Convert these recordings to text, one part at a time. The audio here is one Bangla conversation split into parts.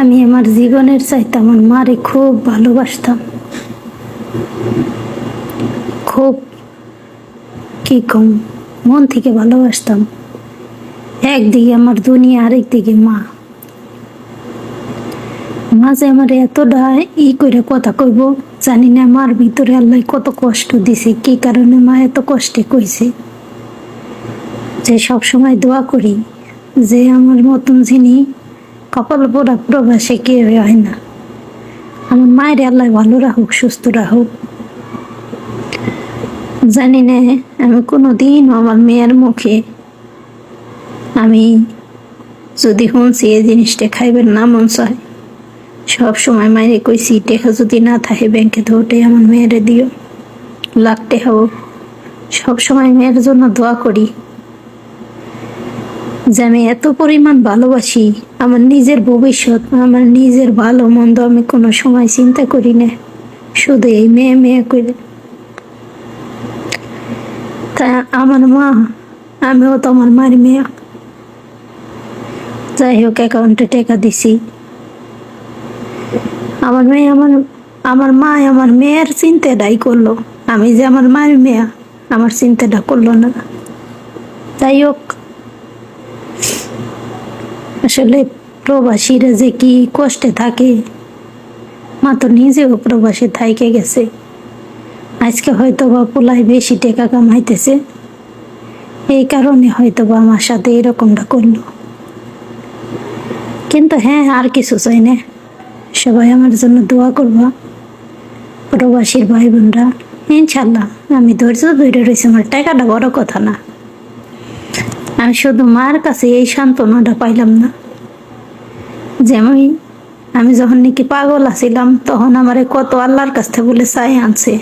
আমি আমার জীবনের চাইতে আমার মারে খুব ভালোবাসতাম। খুব, কি কম, মন থেকে ভালোবাসতাম। একদিকে আমার দুনিয়া আরেক দিকে মা। মাঝে আমার এতটা ই করে কথা কইব, জানি না মার ভিতরে আল্লাহ কত কষ্ট দিছে, কি কারণে মা এত কষ্টে কইছে। যে সব সময় দোয়া করি, যে আমার মতন যিনি কপাল পোড়া প্রবাসে কেউ হয় না। আমার মায়ের আল্লাহ ভালো রাখুক, সুস্থ রাখুক। জানি না, আমি কোনো দিন আমার মেয়ের মুখে আমি যদি শুনছি এই জিনিসটা খাইবেন না মন চায়। সব সময় মায়ের কইছি, টেকা যদি না থাকে ব্যাংকে তো ওটাই আমার মেয়েরে দিও। লাখ হোক। সব সময় মেয়ের জন্য দোয়া করি। যে আমি এত পরিমাণ ভালোবাসি, আমার নিজের ভবিষ্যৎ, আমার নিজের ভালো মন্দ আমি কোনো সময় চিন্তা করি না। শুধু এই মেয়ে মেয়ে করে। তা আমার মা, আমিও তো আমার মার মেয়ে। যাই হোক অ্যাকাউন্টে টাকা দিছি। আমার মেয়ে আমার আমার মা আমার মেয়ের চিন্তাটাই করল। আমি যে আমার মায়ের মেয়ে, আমার চিন্তাটা করল না। যাই হোক। আসলে প্রবাসীরা যে কি কষ্টে থাকে, মা তো নিজেও প্রবাসে থাইকে গেছে। আজকে হয়তো বা পোলায় বেশি টাকা কামাইতেছে। এই কারণে হয়তো বা আমার সাথে এরকমটা করল। কিন্তু হ্যাঁ আর কিছু চাই না। সবাই আমার জন্য দোয়া করবা। প্রবাসীর ভাই বোনরা, ইনশাল্লাহ, আমি ধৈর্য ধরে রয়েছি আমার টাকাটা বড় কথা না। আমি শুধু মার কাছে এই সান্ত্বনাটা পাইলাম না। যেমন আমি যখন নাকি পাগল আছিলাম, তখন আমারে কত আল্লাহর কাছ থেকে বলে চাই আনছে।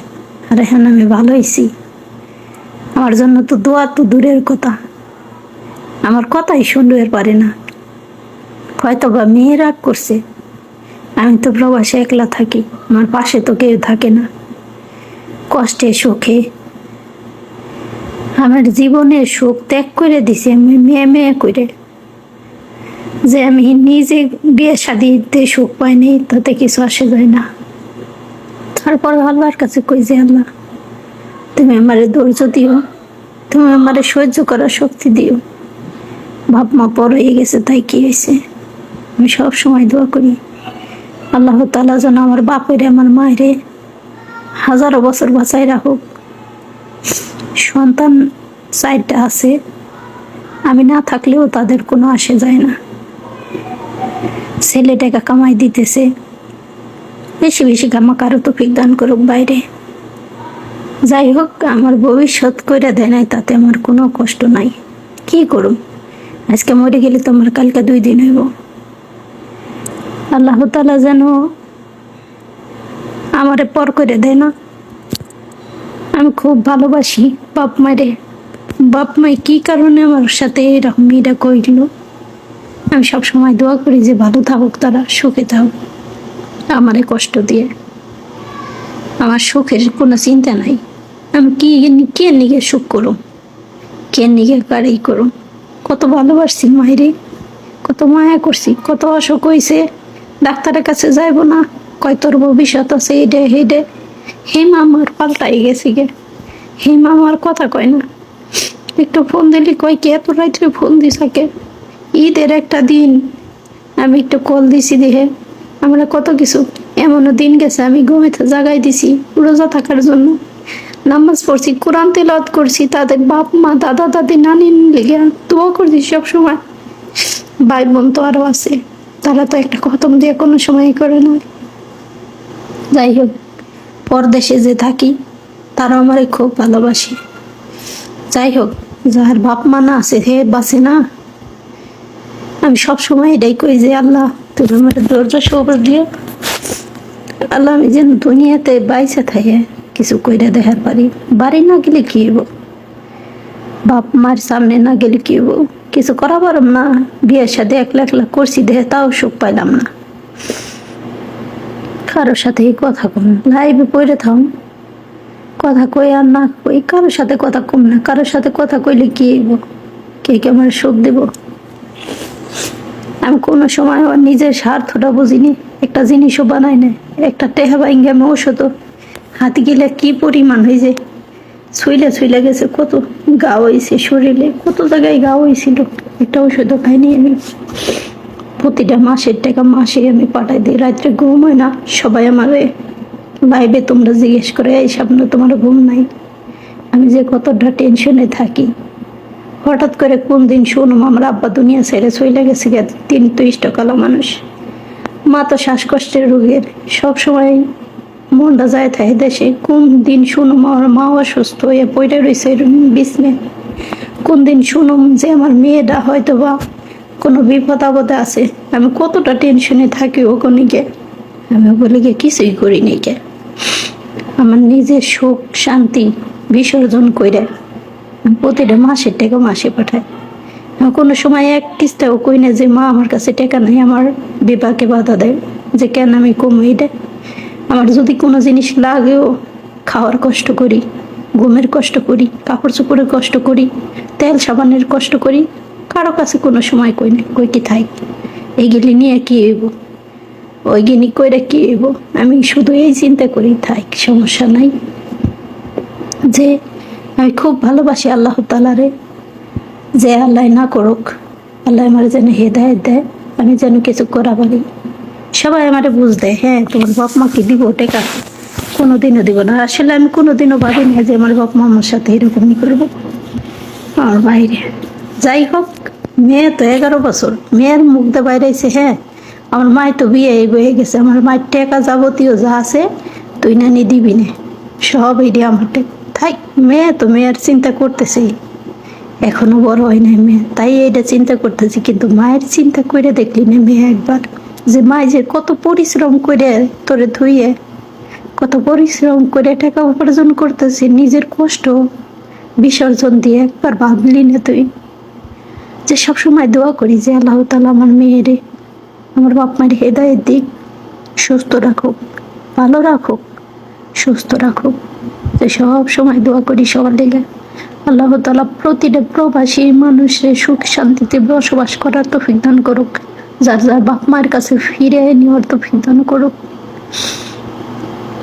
আর এখন আমি ভালো হয়েছি আমার জন্য তো দোয়া তো দূরের কথা। আমার কথাই শুনতে পারে না। হয়তো বা মেয়ে রাগ করছে। আমি তো প্রবাসে একলা থাকি, আমার পাশে তো কেউ থাকে না। কষ্টে সুখে আমার জীবনের সুখ ত্যাগ করে দিছি, আমি মেয়ে মেয়ে করে। যে আমি নিজে বিয়ে শাদিতে সুখ পাইনি তাতে কিছু আসে যায় না। তারপর আল্লাহর কাছে কই যে আল্লাহ, তুমি আমারে ধৈর্য দিও, তুমি আমারে সহ্য করার শক্তি দিও। বাপ মা পর হয়ে গেছে, তাই কি হয়েছে? আমি সব সময় দোয়া করি, আল্লাহ তালা যেন আমার বাপের, আমার মায়েরে হাজারো বছর বাঁচাই রাখুক। সন্তান চারটা আছে, আমি না থাকলেও তাদের কোনো আসে যায় না। ছেলে টাকা কামাই দিতেছে, বেশি বেশি কামা কারও তো দান করুক বাইরে। যাই হোক, আমার ভবিষ্যৎ করে দেয় নাই, তাতে আমার কোনো কষ্ট নাই। কি করুম? আজকে মরে গেলে তো আমার কালকে দুই দিন হইব। আল্লাহ তালা যেন আমারে পর করে দেয় না। আমি খুব ভালোবাসি বাপ মায়েরে। বাপ মাই কি কারণে আমার সাথে এরকম এটা কইল আমি সব সময় দোয়া করি যে ভালো থাকুক তারা, সুখে থাকুক। আমারে কষ্ট দিয়ে। আমার সুখের কোনো চিন্তা নাই। আমি কি কে নিগে সুখ করুম? কে নিগে গাড়ি করুম? কত ভালোবাসছি মায়েরে। কত মায়া করছি, কত অসুখ হয়েছে ডাক্তারের কাছে যাইব না। কয় তোর ভবিষ্যৎ আছে, এইডে হেডে হেম আমার পাল্টাই গেছি গে। হেম আমার কথা কয় না। একটু ফোন দিলি কয় কে এত রাত্রে ফোন দিস আগে ঈদের একটা দিন। আমি একটু কল দিছি দেহে। আমরা কত কিছু। এমনও দিন গেছে আমি ঘুমেতে জাগাই দিছি রোজা থাকার জন্য। নামাজ পড়ছি, কোরআন তেলাওয়াত করছি, তাদের বাপ, মা, দাদা, দাদি, নানি লেগে দোয়া করছি সব সময় ভাই বোন তো আরও আছে। তারা তো একটা খতম দিয়ে কোনো সময় করে না। যাই হোক। পরদেশে যে থাকি, তারা আমারে খুব ভালোবাসে। যাই হোক যার বাপ মা না আছে, হে বাসে না। আমি সব সময় এটাই কই যে, আল্লাহ, তুমি আমার দরজা সবর দিও। আল্লাহ, আমি যেন দুনিয়াতে বাইসে থাকে কিছু কইরা দেখার পারি। বাড়ি না গেলে কি হইব? বাপ মার সামনে না গেলে কি হইব? কিছু করা পারম না। বিয়ের সাথে একলা একলা করছি দেখে তাও সুখ পাইলাম না। কারোর সাথে কথা কম লাইভে পড়ে থাম। কথা কই আর না কই, কারোর সাথে কথা কম না। কারোর সাথে কথা কইলে কি হইব? কে কে আমার সুখ দেব? আমি কোনো সময় আমার নিজের স্বার্থটা বুঝিনি। একটা জিনিসও বানাই না একটা টেহা বাইঙ্গে আমি হাতে গেলে কি পরিমাণ হয়ে হয়েছে ছুইলে ছুইলে গেছে, কত গা হয়েছে শরীরে, কত জায়গায় গা হয়েছিল একটা ওষুধও খাইনি আমি। প্রতিটা মাসের টাকা মাসে আমি পাঠাই দিই। রাত্রে ঘুম হয় না, সবাই আমারে লাইভে তোমরা জিজ্ঞেস করে এই সামনে তোমার ঘুম নাই। আমি যে কতটা টেনশনে থাকি। হঠাৎ করে কোন দিন শুনুম আমার আব্বা দুনিয়া ছেড়ে চলে গেছে তিন তো ইষ্টকালো মানুষ। মা তো শ্বাসকষ্টের রোগের। সব সময় মনটা যায় থাকে দেশে, কোন দিন শুনুম আমার মাও অসুস্থ হয়ে পড়ে রয়েছে বিছনে। কোন দিন শুনুম যে আমার মেয়েটা হয়তো বা কোনো বিপদ আপদে আছে? আমি কতটা টেনশনে থাকি ওখানে গিয়ে আমি বলে গিয়ে কিছুই করি নি কে? আমার নিজের সুখ, শান্তি বিসর্জন করে প্রতিটা মাসের টাকা মাসে আমি কোনো সময় এক কিস্তাও কই না যে মা আমার কাছে টাকা নাই, আমার বিপাকে বাধা দেয় যে কেন আমি কমই দেয় আমার যদি কোনো জিনিস লাগেও খাওয়ার কষ্ট করি, ঘুমের কষ্ট করি, কাপড় চোপড়ের কষ্ট করি, তেল সাবানের কষ্ট করি কারও কাছে কোনো সময় কই না, কই কি থাই? এইগুলি নিয়ে কি হইব? ওই গিনি কইরা কি হইব? আমি শুধু এই চিন্তা করি থাক সমস্যা নাই। যে আমি খুব ভালোবাসি আল্লাহ তালারে যে আল্লাহ না করুক, আল্লাহ আমার যেন হেদায়ত দেয়, আমি যেন কিছু করা পারি। সবাই আমারে বুঝ দেয় হ্যাঁ তোমার বাপ মাকে দিব টেকা? কোনোদিনও দিব না। আসলে আমি কোনোদিনও ভাবি না যে আমার বাপ মা আমার সাথে এরকমই করব। আর বাইরে। যাই হোক, মেয়ে তো এগারো বছর। মেয়ের মুখ দিয়ে বাইরেছে হ্যাঁ? আমার মায় তো বিয়ে হয়ে গেছে। আমার মায়ের টেকা যাবতীয় যা আছে, তুই নানি দিবি না। সব এটি আমার থাক মেয়ে তো মেয়ের চিন্তা করতেছে। এখনও বড় হয় নাই মেয়ে। তাই এটা চিন্তা করতেছি, কিন্তু মায়ের চিন্তা করে দেখলি না মেয়ে একবার। যে মায় যে কত পরিশ্রম করে তোরে ধুইয়ে, কত পরিশ্রম করে টাকা উপার্জন করতেছে, নিজের কষ্ট, বিসর্জন দিয়ে একবার ভাবলি না তুই। যে সবসময় দোয়া করি যে আল্লাহ তালা আমার মেয়েরে, আমার বাপ মায়ের হেদায়ের দিক, সুস্থ রাখুক, ভালো রাখুক, সুস্থ রাখুক। যে সব সময় দোয়া করি সবার লেগে। আল্লাহ তালা প্রতিটা প্রবাসী মানুষের সুখ শান্তিতে বসবাস করার তো দান করুক। যার যার বাপ মায়ের কাছে ফিরে নেওয়ার তো দান করুক।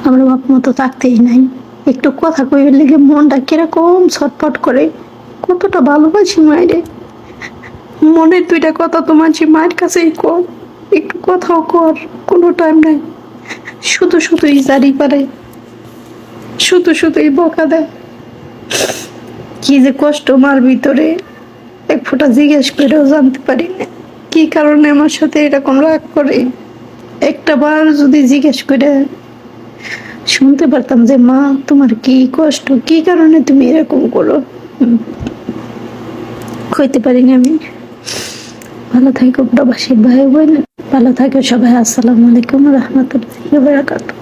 আমরা বাপ মতো থাকতেই নাই। একটু কথা কইয়ের লেগে মনটা কীরকম ছটফট করে। কতটা ভালোবাসি মায়েরে। মনের দুইটা কথা তোমার যে মায়ের কাছেই কর একটু কথাও কর, কোনো টাইম নাই। শুধু শুধুই জারি পারে শুধু শুধুই বকা দেয়। কি যে কষ্ট মার ভিতরে। এক ফোঁটা জিজ্ঞেস করেও জানতে পারি না। কি কারণে আমার সাথে এরকম রাগ করে? একটা বার যদি জিজ্ঞেস করে শুনতে পারতাম যে, মা, তোমার কি কষ্ট? কি কারণে তুমি এরকম করো? হইতে পারিনি আমি। ভালো থাকো প্রবাসী ভাই বোন ভালো থাকো সবাই। আসসালামু আলাইকুম রহমতুল্লাহ বারাকাতুহ।